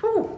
Whew.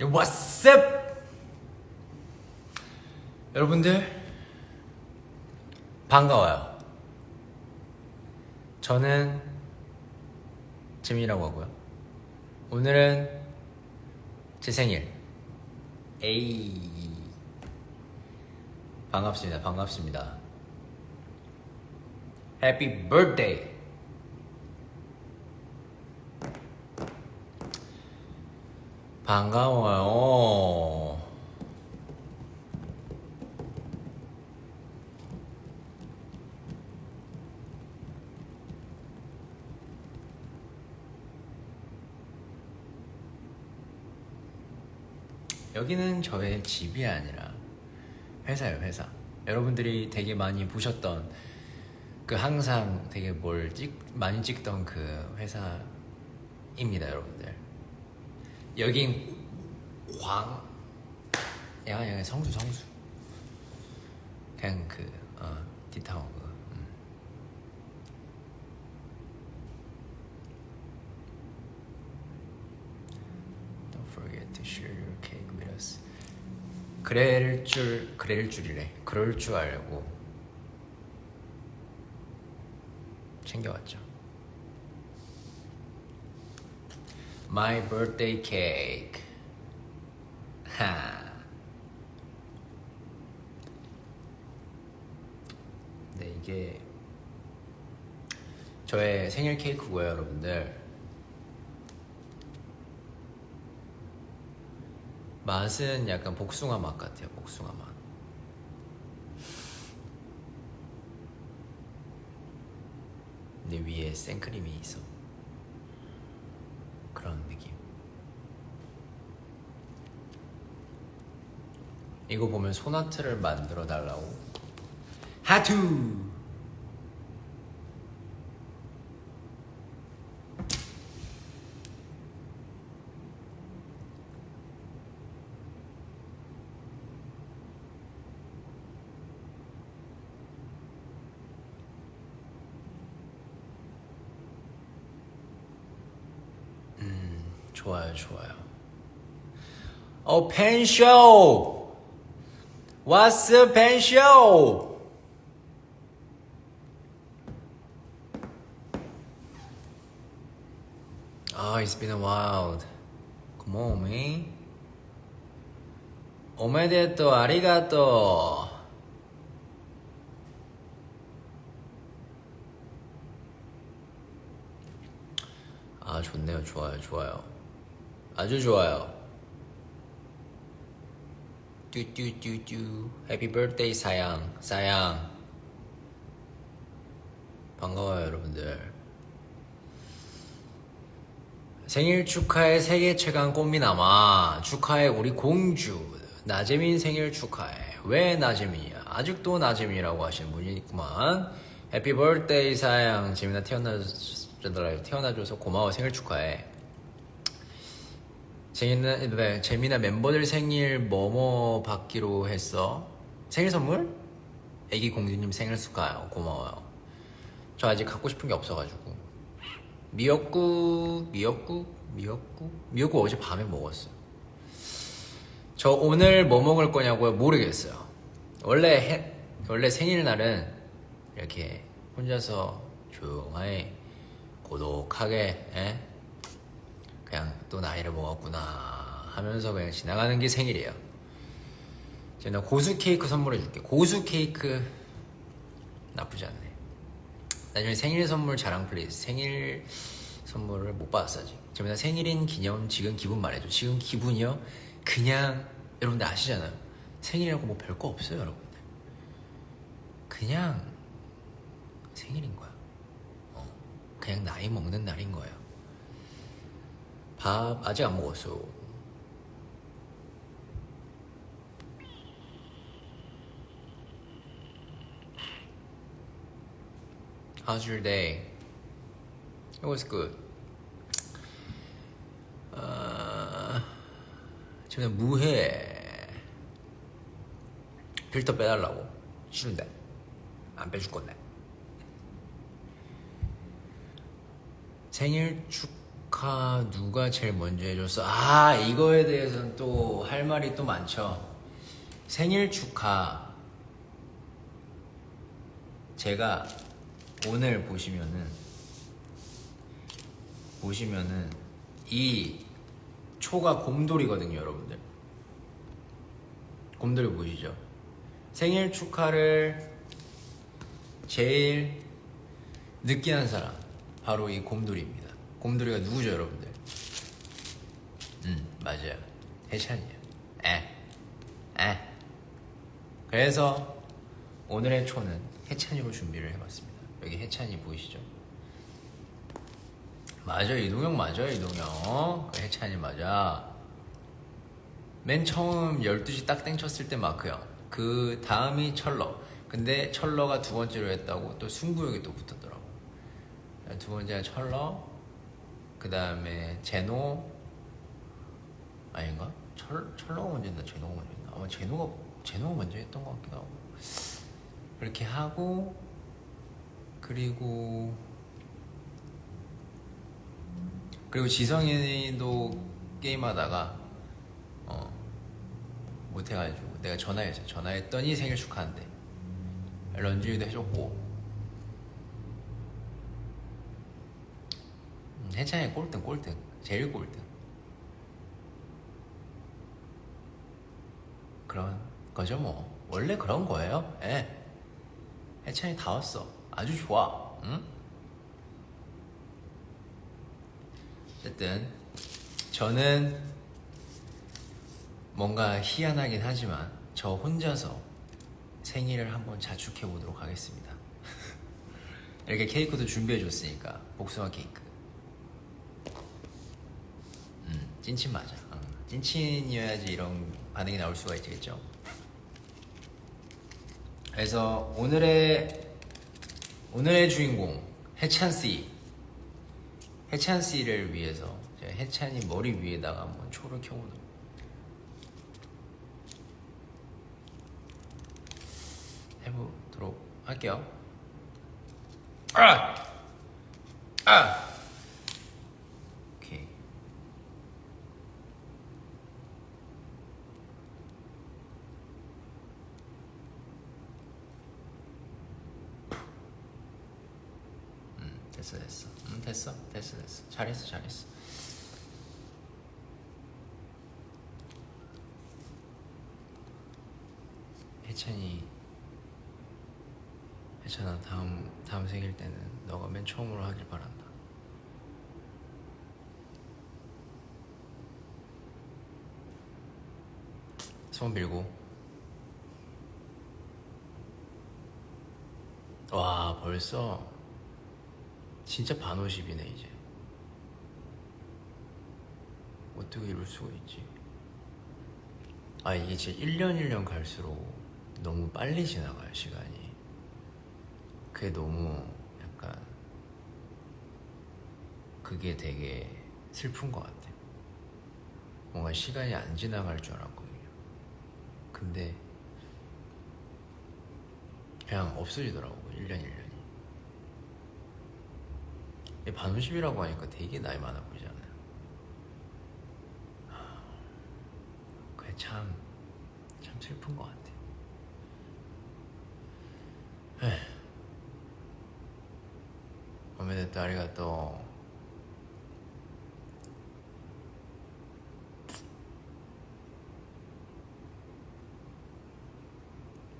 What's up? 여러분들 반가워요. 저는 재민이라고 하고요. 오늘은 제 생일. 에이 반갑습니다. 반갑습니다. 해피 birthday. 반가워요. 여기는 저의 집이 아니라 회사예요, 회사. 여러분들이 되게 많이 보셨던 그 항상 되게 뭘 찍, 많이 찍던 그 회사입니다, 여러분들. 여긴 광 야, 야 성수 성수. 그냥 그 어, 디타워 그 음. Don't 그럴 줄 그럴 줄이래. 그럴 줄 알고 챙겨왔죠 My birthday cake. 하. 네, 이게 저의 생일 케이크고요, 여러분들. 맛은 약간 복숭아 맛 같아요, 복숭아 맛. 근데 위에 생크림이 있어. 그런 느낌. 이거 보면 소나트를 만들어 달라고. 하투. 좋아요, 좋아요. 어, 펜쇼! What's 펜쇼? Oh, it's been a while. Come on, man. おめでとう、ありがとう。아, 좋네요. 좋아요, 좋아요. 아주 좋아요. 뚜뚜뚜뚜. 해피 birthday 사양, 사양. 반가워요, 여러분들. 생일 축하해 세계 최강 꽃미남아. 축하해 우리 공주. 나재민 생일 축하해. 왜 나재민이야? 아직도 나재민이라고 하시는 분이 있구만. 해피 birthday 사양 재민아 태어나 태어나줘서 고마워. 생일 축하해 재민아, 네, 재민아 멤버들 생일 뭐뭐 받기로 했어 생일 선물? 애기 공주님 생일 축하해요 고마워요 저 아직 갖고 싶은 게 없어가지고 미역국, 미역국, 미역국, 미역국 어제 밤에 먹었어요. 저 오늘 뭐 먹을 거냐고요? 모르겠어요. 원래 해, 원래 생일날은 이렇게 혼자서 조용하게 고독하게 에? 그냥 또 나이를 먹었구나 하면서 그냥 지나가는 게 생일이에요. 제가 고수 케이크 선물해 줄게. 고수 케이크 나쁘지 않네. 나중에 생일 선물 자랑 플리즈. 생일 선물을 못 받았어 아직. 저번에 생일인 기념 지금 기분 말해줘. 지금 기분이요? 그냥 여러분들 아시잖아요. 생일이라고 뭐 별거 없어요, 여러분들. 그냥 생일인 거야. 어, 그냥 나이 먹는 날인 거야. 밥 아직 안 먹었어. How's your day? It was good. 어, 저는 무해 필터 빼달라고 싫은데 안 빼줄 건데 생일 축 하 누가 제일 먼저 해줬어? 아 이거에 대해서는 또 할 말이 또 많죠 생일 축하 제가 오늘 보시면은 보시면은 이 초가 곰돌이거든요, 여러분들. 곰돌이 보이시죠? 생일 축하를 제일 늦게 한 사람 바로 이 곰돌이입니다. 곰돌이가 누구죠, 여러분들? 음, 맞아요. 해찬이에요. 에, 에. 그래서 오늘의 초는 해찬이로 준비를 해봤습니다. 여기 해찬이 보이시죠? 맞아 이동형 맞아 이동형 그 해찬이 맞아 맨 처음 12시 딱 땡쳤을 때 마크형 그 다음이 철러 근데 철러가 두 번째로 했다고 또 승부욕이 또 붙었더라고 두 번째가 철러 그 다음에 제노 아닌가? 철, 철러가 먼저 했나? 제노가 먼저 했나? 아마 제노가 제노가 먼저 했던 것 같기도 하고. 그렇게 하고 그리고 그리고 지성이도 게임하다가 어 못해가지고 내가 전화했어 전화했더니 생일 축하한대. 런쥔이도 해줬고 해찬이 꼴등 꼴등. 제일 꼴등. 그런 거죠 뭐. 원래 그런 거예요. 예. 해찬이 다 왔어. 아주 좋아. 응? 어쨌든 저는 뭔가 희한하긴 하지만 저 혼자서 생일을 한번 자축해 보도록 하겠습니다. 이렇게 케이크도 준비해 줬으니까 복숭아 케이크. 음, 찐친 맞아. 어, 찐친이어야지 이런 반응이 나올 수가 있겠죠. 그래서 오늘의 오늘의 주인공 해찬 씨. 해찬 씨를 위해서 해찬이 머리 위에다가 한번 초를 켜보도록 해보도록 할게요. 아! 아! 됐어 됐어. 음, 됐어 됐어 됐어. 잘했어 잘했어. 해찬이 해찬아 다음 다음 생일 때는 너가 맨 처음으로 하길 바란다. 손 빌고. 와 벌써 진짜 반 50이네 이제. 어떻게 이럴 수가 있지? 아 이게 진짜 1년 1년 갈수록 너무 빨리 지나가요 시간이. 그게 너무 약간 그게 되게 슬픈 것 같아. 뭔가 시간이 안 지나갈 줄 알았거든요. 근데 그냥 없어지더라고 1년 1년이. 반오십이라고 하니까 되게 나이 많아 보이지 않아요. 그게 참, 참 슬픈 것 같아요. 오메데또 아리가또.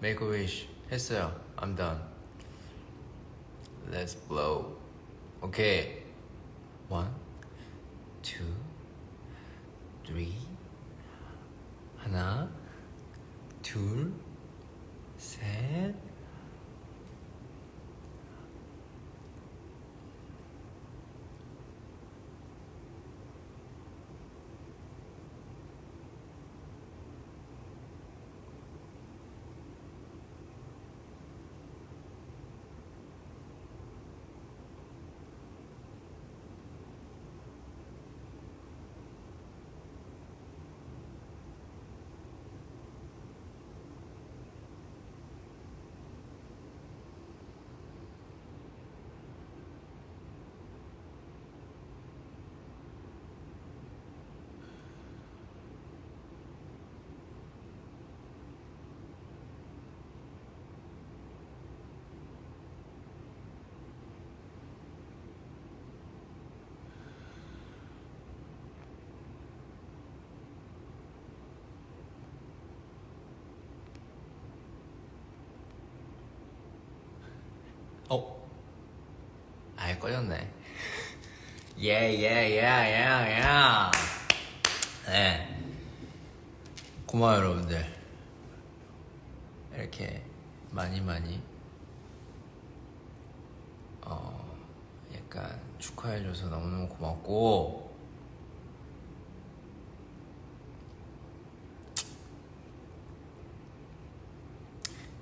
메이크 위시 했어요. I'm done. Let's blow. 오케이. One, two, three. 하나, 둘, 셋. 어? 아예 꺼졌네. 예, 예, 예, 예, 예. 네. 고마워요, 여러분들. 이렇게 많이 많이, 어, 약간 축하해줘서 너무너무 고맙고,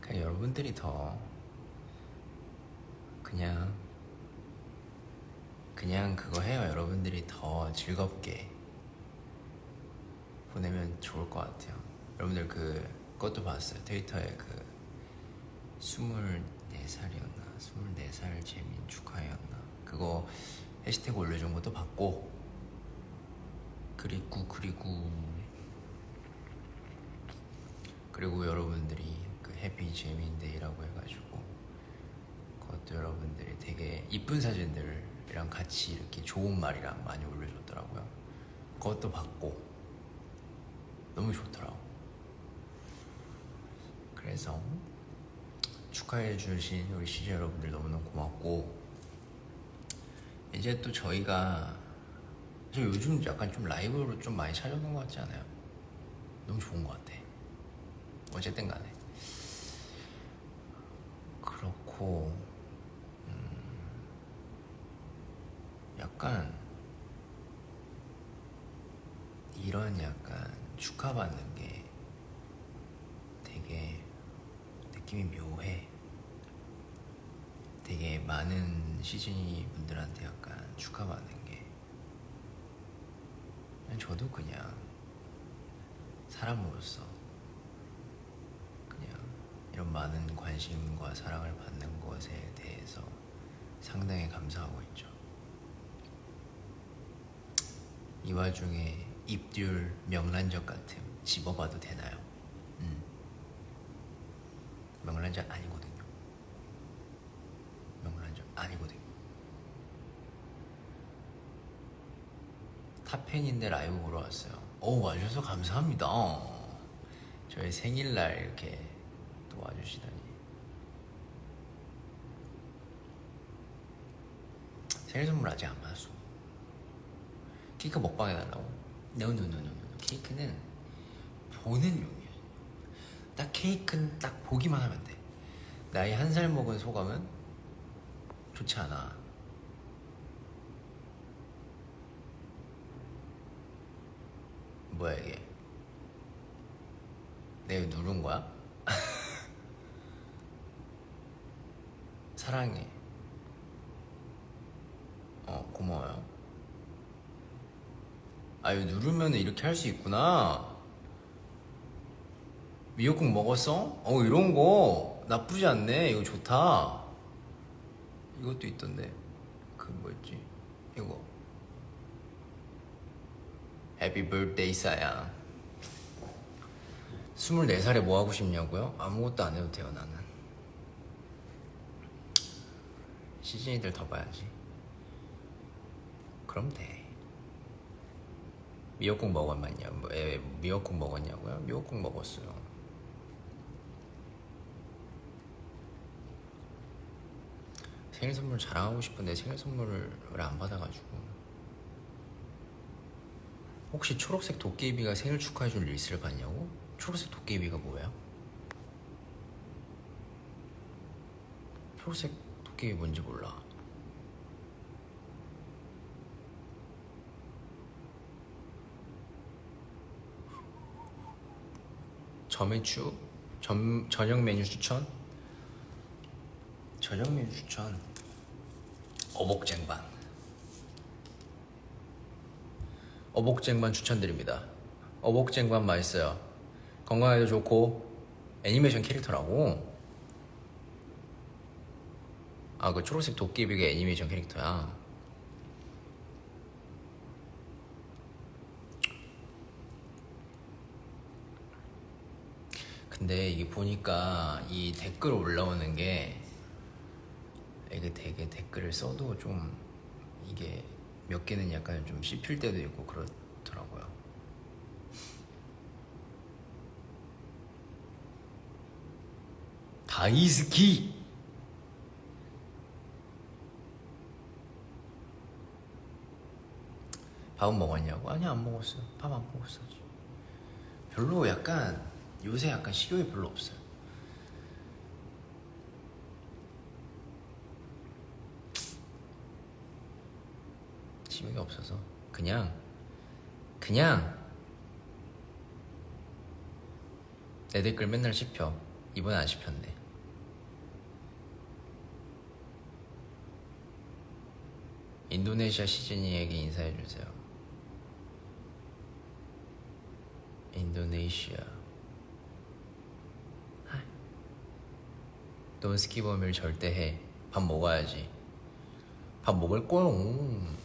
그냥 여러분들이 더 그냥 그냥 그거 해요. 여러분들이 더 즐겁게 보내면 좋을 것 같아요. 여러분들 그 그것도 봤어요. 트위터에 그 24살이었나? 24살 재민 축하해였나? 그거 해시태그 올려준 것도 봤고 그리고 그리고 그리고 여러분들이 그 해피 재민데이라고 해가지고 그것도 여러분들이 되게 이쁜 사진들 이랑 같이 이렇게 좋은 말이랑 많이 올려줬더라고요. 그것도 봤고 너무 좋더라고. 그래서 축하해 주신 우리 시즈 여러분들 너무너무 고맙고 이제 또 저희가 저 요즘 약간 좀 라이브로 좀 많이 찾아오는 것 같지 않아요? 너무 좋은 것 같아. 어쨌든 간에 그렇고 약간 이런 약간 축하받는 게 되게 느낌이 묘해. 되게 많은 시즈니 분들한테 약간 축하받는 게 저도 그냥 사람으로서 그냥 이런 많은 관심과 사랑을 받는 것에 대해서 상당히 감사하고 있죠. 이 와중에 입듀 명란젓 같음 집어봐도 되나요? 음. 명란젓 아니거든요. 명란젓 아니거든요. 탑팬인데 라이브 보러 왔어요. 오 와주셔서 감사합니다. 저희 생일날 이렇게 또 와주시다니. 생일 선물 아직 안 받았어. 케이크 먹방 해달라고? 노노노노노 케이크는 보는 용이야. 딱 케이크는 딱 보기만 하면 돼. 나이 한 살 먹은 소감은 좋지 않아. 뭐야 이게? 내가 누른 거야? 사랑해. 어 고마워요 아 이거 누르면 이렇게 할 수 있구나. 미역국 먹었어? 어 이런 거. 나쁘지 않네. 이거 좋다. 이것도 있던데. 그 뭐였지? 이거. 해피 birthday 사야. 24살에 뭐 하고 싶냐고요? 아무것도 안 해도 돼요 나는. 시즌이들 더 봐야지. 그럼 돼 미역국 먹었냐? 뭐, 에, 미역국 먹었냐고요? 미역국 먹었어요. 생일 선물 자랑하고 싶은데 생일 선물을 안 받아가지고 혹시 초록색 도깨비가 생일 축하해줄 릴스를 봤냐고? 초록색 도깨비가 뭐야? 초록색 도깨비 뭔지 몰라 점액추 점, 저녁 메뉴 추천? 저녁 메뉴 추천? 어복쟁반. 어복쟁반 추천드립니다. 어복쟁반 맛있어요. 건강에도 좋고 애니메이션 캐릭터라고. 아 그 초록색 도깨비가 애니메이션 캐릭터야 근데 이게 보니까 이 댓글 올라오는 게 이게 되게 댓글을 써도 좀 이게 몇 개는 약간 좀 씹힐 때도 있고 그렇더라고요. 다이스키 밥은 먹었냐고? 아니 안 먹었어요. 밥 안 먹었어. 별로 약간 요새 약간 식욕이 별로 없어요. 식욕이 없어서 그냥 그냥 내 댓글 맨날 씹혀. 이번에 안 씹혔네. 인도네시아 시즈니에게 인사해 주세요. 인도네시아. 넌 스키버밀 절대 해. 밥 먹어야지. 밥 먹을 거요.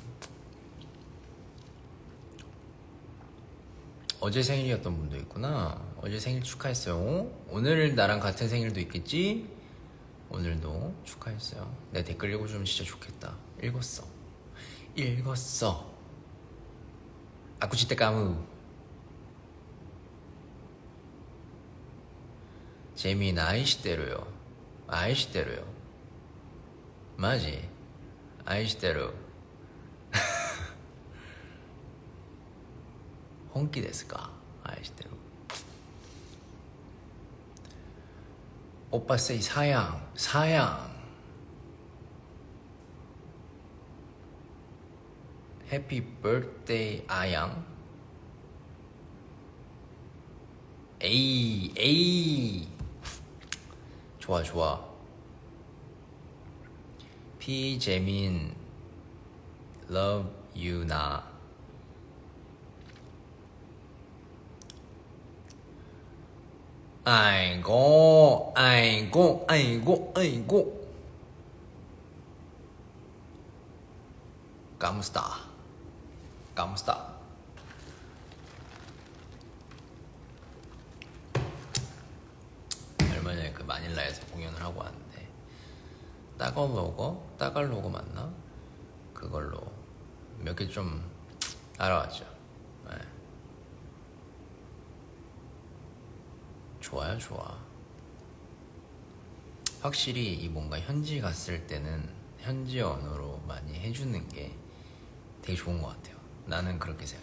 어제 생일이었던 분도 있구나. 어제 생일 축하했어요. 오늘 나랑 같은 생일도 있겠지? 오늘도 축하했어요. 내 댓글 읽어주면 진짜 좋겠다. 읽었어. 읽었어. 아쿠치테 까무. 재민 아이시대로요. 아이시대로요. 맞지? 아이시대로. 本気ですか愛してる오빠 say 사양 사양 해피 birthday 아양 에이 에이 좋아 좋아. 피재민 love you 나. 아이고 아이고 아이고 아이고. 감스타 감스타 얼 마닐라에서 공연을 하고 왔는데 따갈로고 따갈 로고 맞나 그걸로 몇 개 좀 알아왔죠 네. 좋아요, 좋아. 확실히 이 뭔가 현지 갔을 때는 현지 언어로 많이 해주는 게 되게 좋은 것 같아요. 나는 그렇게 생각해요.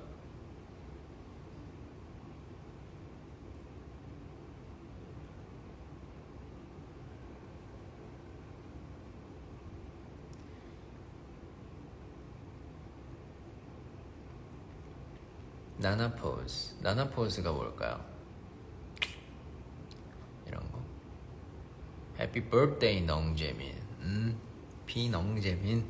나나 포즈. 나나 포즈가 뭘까요? 이런 거. 해피 birthday 넝재민. 음, 비넝재민.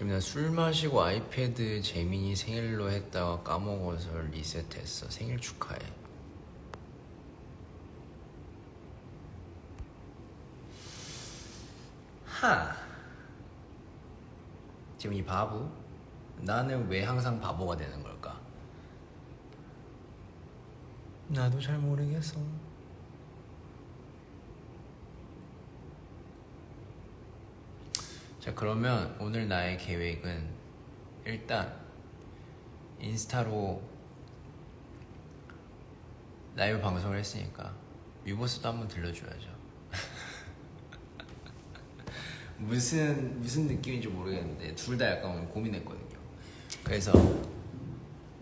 재민아 술 마시고 아이패드 재민이 생일로 했다가 까먹어서 리셋했어. 생일 축하해. 하. 재민이 바보? 나는 왜 항상 바보가 되는 걸까? 나도 잘 모르겠어 자 그러면 오늘 나의 계획은 일단 인스타로 라이브 방송을 했으니까 유보스도 한번 들려줘야죠. 무슨 무슨 느낌인지 모르겠는데 둘 다 약간 고민했거든요. 그래서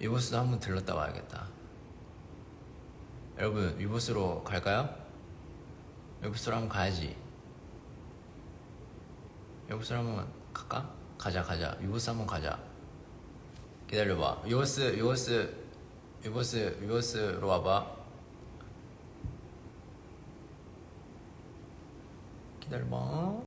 유보스도 한번 들렀다 와야겠다. 여러분 유보스로 갈까요? 유보스로 한번 가야지 유보스 한번 갈까? 가자 가자. 유보스 한번 가자. 기다려봐. 유보스 유보스 유보스 유보스로 와봐. 기다려봐